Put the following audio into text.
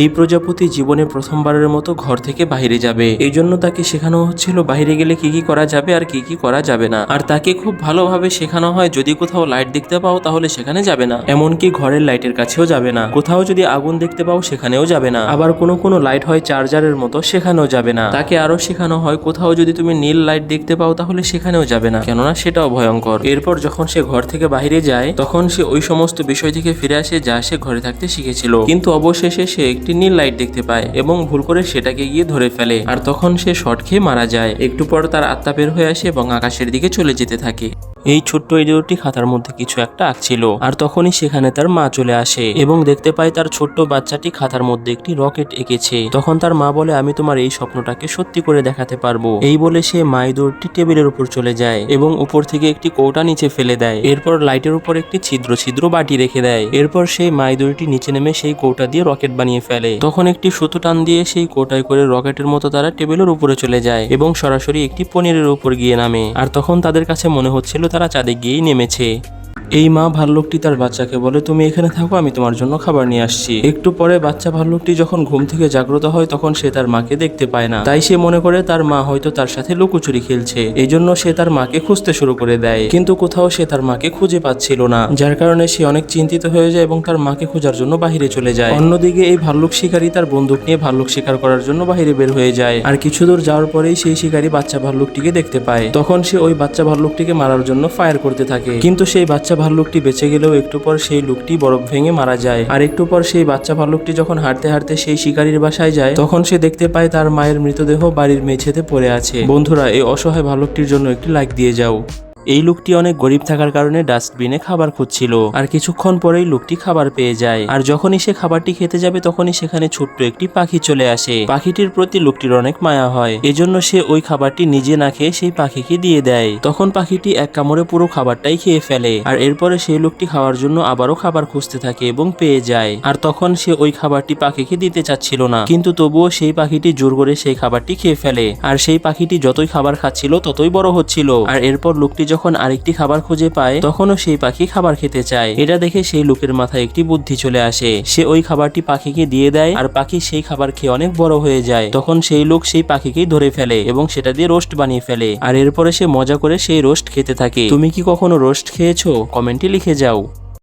এই প্রজাপতি জীবনে প্রথমবারের মতো ঘর থেকে বাইরে যাবে। এই জন্য তাকে শেখানো হচ্ছিল বাইরে গেলে কি কি করা যাবে আর কি কি করা যাবে না। আর তাকে খুব ভালোভাবে শেখানো হয়, যদি কোথাও লাইট দেখতে পাও তাহলে সেখানে যাবে না। এমনকি ঘরের লাইটের কাছেও যাবে না। কোথাও যদি আগুন দেখতে পাও সেখানেও যাবে না। আবার কোনো কোনো লাইট হয় চার্জারের মতো, সেখানেও যাবে না। তাকে আরও শেখানো হয়, কোথাও যদি তুমি নীল লাইট দেখতে পাও তাহলে সেখানেও যাবে না। কেননা সেটাও ভয়ঙ্কর। এরপর যখন সে ঘর থেকে বাইরে যায়, তখন সে ওই সমস্ত বিষয় থেকে ফিরে আসে যা সে ঘরে থাকতে শিখেছিল। কিন্তু অবশেষে সে একটি নীল লাইট দেখতে পায় এবং ভুল করে সেটাকে গিয়ে ধরে ফেলে। আর তখন সে শট খেয়ে মারা যায়। একটু পর তার আত্মা বের হয়ে আসে এবং আকাশের দিকে চলে যেতে থাকে। এই ছোট্ট ইডিওটি খাতার মধ্যে কিছু একটা আঁকছিল। আর তখনই সেখানে তার মা চলে আসে এবং দেখতে পায় তার ছোট্ট বাচ্চাটি খাতার মধ্যে একটি রকেট এঁকেছে। তখন তার মা বলে, আমি তোমার এই স্বপ্নটাকে সত্যি করে দেখাতে পারব। এই বলে সে মা ইঁদুরটি টেবিলের উপর চলে যায় এবং উপর থেকে একটি কৌটা নিচে ফেলে দেয়। এরপর লাইটের উপর একটি ছিদ্র ছিদ্র বাটি রেখে দেয়। এরপর সেই মা ইঁদুরটি নিচে নেমে সেই কৌটা দিয়ে রকেট বানিয়ে ফেলে। তখন একটি সুতো টান দিয়ে সেই কৌটায় করে রকেটের মতো তারা টেবিলের উপরে চলে যায় এবং সরাসরি একটি পনিরের উপর গিয়ে নামে। আর তখন তাদের কাছে মনে হচ্ছিল তারা চাঁদে গিয়েই নেমেছে। এই মা ভাল্লুকটি তার বাচ্চাকে বলে, তুমি এখানে থাকো, আমি তোমার জন্য খাবার নিয়ে আসছি। একটু পরে বাচ্চা ভাল্লুকটি যখন ঘুম থেকে জাগ্রত হয়, তখন সে তার মাকে দেখতে পায় না। তাই সে মনে করে, তার মা হয়তো তার সাথে লুকোচুরি খেলছে। এই জন্য সে তার মাকে খুঁজতে শুরু করে দেয়। কিন্তু কোথাও সে তার মাকে খুঁজে পাচ্ছিল না, যার কারণে সে অনেক চিন্তিত হয়ে যায় এবং তার মাকে খোঁজার জন্য বাহিরে চলে যায়। অন্যদিকে এই ভাল্লুক শিকারী তার বন্দুক নিয়ে ভাল্লুক শিকার করার জন্য বাহিরে বের হয়ে যায়। আর কিছু দূর যাওয়ার পরেই সেই শিকারী বাচ্চা ভাল্লুকটিকে দেখতে পায়। তখন সে ওই বাচ্চা ভাল্লুকটিকে মারার জন্য ফায়ার করতে থাকে। কিন্তু সেই বাচ্চা ভাল্লুকটি বেঁচে গেলেও একটু পর সেই লোকটি বরফ ভেঙে মারা যায়। আর একটু পর সেই বাচ্চা ভাল্লুকটি যখন হাঁটতে হাঁটতে সেই শিকারীর বাসায় যায়, তখন সে দেখতে পায় তার মায়ের মৃতদেহ বাড়ির মেঝেতে পড়ে আছে। বন্ধুরা, এই অসহায় ভাল্লুকটির জন্য একটি লাইক দিয়ে যাও। এই লোকটি অনেক গরিব থাকার কারণে ডাস্টবিনে খাবার খুঁজছিল। আর কিছুক্ষণ পরেই লোকটি খাবার পেয়ে যায়। আর যখনই সে খাবারটি খেতে যাবে, তখনই সেখানে ছোট্ট একটি পাখি চলে আসে। পাখিটির প্রতি লোকটির অনেক মায়া হয়। এজন্য সে ওই খাবারটি নিজে না খেয়ে সেই পাখিকে দিয়ে দেয়। তখন পাখিটি এক কামড়ে পুরো খাবারটাই খেয়ে ফেলে। আর এরপরে সেই লোকটি খাওয়ার জন্য আবারও খাবার খুঁজতে থাকে এবং পেয়ে যায়। আর তখন সে ওই খাবারটি পাখিকে দিতে চাচ্ছিল না। কিন্তু তবুও সেই পাখিটি জোর করে সেই খাবারটি খেয়ে ফেলে। আর সেই পাখিটি যতই খাবার খাচ্ছিল, ততই বড় হচ্ছিল। আর এরপর লোকটি যখন আরেকটি খাবার খুঁজে পায়, তখনও সেই পাখি খাবার খেতে চায়। এটা দেখে সেই লোকের মাথায় একটি বুদ্ধি চলে আসে। সে ওই খাবারটি পাখিকে দিয়ে দেয় আর পাখি সেই খাবার খেয়ে অনেক বড় হয়ে যায়। তখন সেই লোক সেই পাখিকেই ধরে ফেলে এবং সেটা দিয়ে রোস্ট বানিয়ে ফেলে। আর এরপরে সে মজা করে সেই রোস্ট খেতে থাকে। তুমি কি কখনো রোস্ট খেয়েছো? কমেন্টে লিখে যাও।